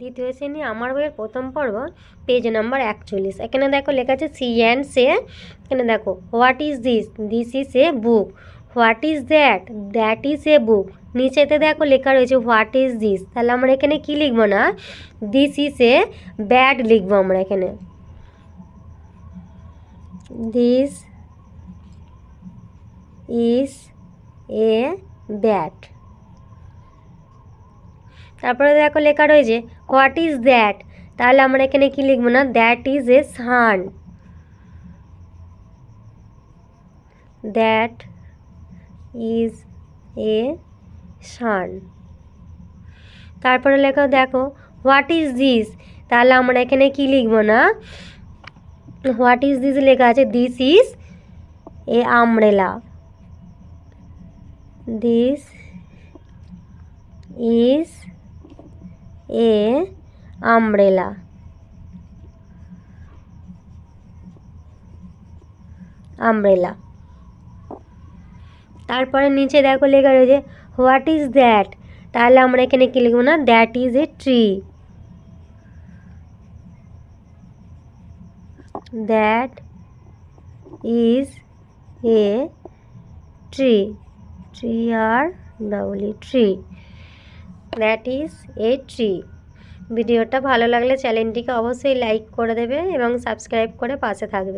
দ্বিতীয় শ্রেণি, আমার বইয়ের প্রথম পর্ব পেজ নাম্বার একচল্লিশ। এখানে দেখো লেখা আছে সি অ্যান্ড সে, এখানে দেখো, what is this? This is a book. What is that? That is a book. নিচেতে দেখো লেখা রয়েছে হোয়াট ইজ দিস? তাহলে আমরা এখানে কি লিখব না? দিস ইজ এ ব্যাড লিখব আমরা এখানে। দিস ইজ এ ব্যাট তারপরে দেখো লেখা রয়েছে হোয়াট ইজ দ্যাট তাহলে আমরা এখানে কি লিখব না? That is a sun that is a sun তারপরে লেখা, দেখো হোয়াট ইজ দিস তাহলে আমরা এখানে কি লিখব না? হোয়াট ইজ দিস লেখা আছে? This is a umbrella this is a umbrella umbrella তারপরে নিচে দেখো লেখা রয়েছে, হোয়াট ইজ দ্যাট? তাহলে আমরা এখানে কি লিখব না? That is a tree. That is a tree. Tree R ডাবলি tree. That is a tree ভিডিওটা ভালো লাগলে চ্যানেলটিকে অবশ্যই লাইক করে দেবে এবং সাবস্ক্রাইব করে পাশে থাকবে।